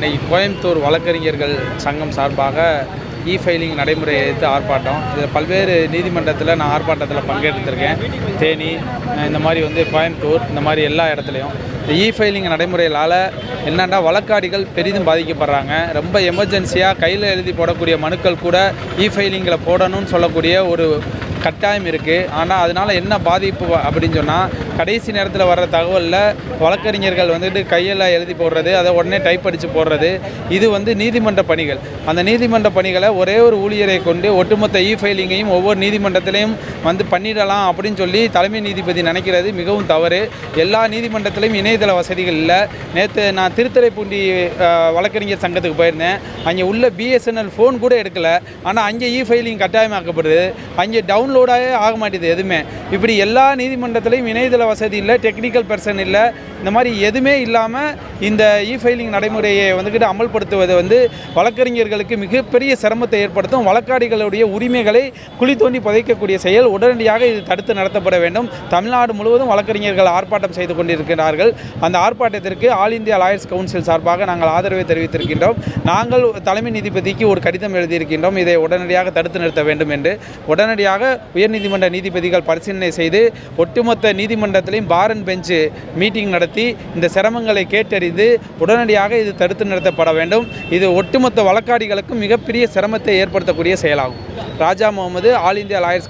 இன்னைக்கு கோயம்புத்தூர் வழக்கறிஞர்கள் சங்கம் சார்பாக இ ஃபைலிங் நடைமுறையை எதிர்த்து ஆர்ப்பாட்டம். இதில் பல்வேறு நீதிமன்றத்தில் நான் ஆர்ப்பாட்டத்தில் பங்கெடுத்திருக்கேன் தேனி இந்த மாதிரி வந்து கோயம்புத்தூர் இந்த மாதிரி எல்லா இடத்துலையும். இந்த இ ஃபைலிங் நடைமுறைகளால் என்னென்னா வழக்காடிகள் பெரிதும் பாதிக்கப்படுறாங்க. ரொம்ப எமர்ஜென்சியாக கையில் எழுதி போடக்கூடிய மனுக்கள் கூட இ ஃபைலிங்கில் போடணும்னு சொல்லக்கூடிய ஒரு கட்டாயம் இருக்குது ஆனால் அதனால் என்ன பாதிப்பு அப்படின்னு சொன்னால் கடைசி நேரத்தில் வர்ற தகவலில் வழக்கறிஞர்கள் வந்துட்டு கையில் எழுதி போடுறது அதை உடனே டைப் அடித்து போடுறது இது வந்து நீதிமன்ற பணிகள். அந்த நீதிமன்ற பணிகளை ஒரே ஒரு ஊழியரை கொண்டு ஒட்டுமொத்த இ ஃபைலிங்கையும் ஒவ்வொரு நீதிமன்றத்திலையும் வந்து பண்ணிடலாம் அப்படின்னு சொல்லி தலைமை நீதிபதி நினைக்கிறது மிகவும் தவறு. எல்லா நீதிமன்றத்திலையும் இணையதள வசதிகள் இல்லை. நேற்று நான் திருத்துறைப்பூண்டி வழக்கறிஞர் சங்கத்துக்கு போயிருந்தேன். அங்கே உள்ள பிஎஸ்என்எல் ஃபோன் கூட எடுக்கலை. ஆனால் அங்கே இ ஃபைலிங் கட்டாயமாக்கப்படுது. அங்கே டவுன் டவுன்லோடாகவே ஆக மாட்டேது எதுவுமே. இப்படி எல்லா நீதிமன்றத்திலையும் இணையதள வசதி இல்லை டெக்னிக்கல் பர்சன் இல்லை. இந்த மாதிரி எதுவுமே இல்லாமல் இந்த இ ஃபைலிங் நடைமுறையை வந்துக்கிட்டு அமல்படுத்துவது வந்து வழக்கறிஞர்களுக்கு மிகப்பெரிய சிரமத்தை ஏற்படுத்தும். வழக்காடிகளுடைய உரிமைகளை குழி தோண்டி புதைக்கக்கூடிய செயல் உடனடியாக இது தடுத்து நடத்தப்பட வேண்டும். தமிழ்நாடு முழுவதும் வழக்கறிஞர்கள் ஆர்ப்பாட்டம் செய்து கொண்டிருக்கிறார்கள். அந்த ஆர்ப்பாட்டத்திற்கு ஆல் இந்தியா லாயர்ஸ் கவுன்சில் சார்பாக நாங்கள் ஆதரவை தெரிவித்திருக்கின்றோம். நாங்கள் தலைமை நீதிபதிக்கு ஒரு கடிதம் எழுதியிருக்கின்றோம். இதை உடனடியாக தடுத்து நிறுத்த வேண்டும் என்று. உடனடியாக உயர்நீதிமன்ற நீதிபதிகள் பரிசீலனை செய்து ஒட்டுமொத்த நீதிமன்றத்திலையும் பாரன் பெஞ்சு மீட்டிங் நடத்தி இந்த சிரமங்களை கேட்டறிந்து உடனடியாக இது தடுத்து நிறுத்தப்பட வேண்டும். இது ஒட்டுமொத்த வழக்காடிகளுக்கும் மிகப்பெரிய சிரமத்தை ஏற்படுத்தக்கூடிய செயலாகும். Raja Mohammed all India lawyers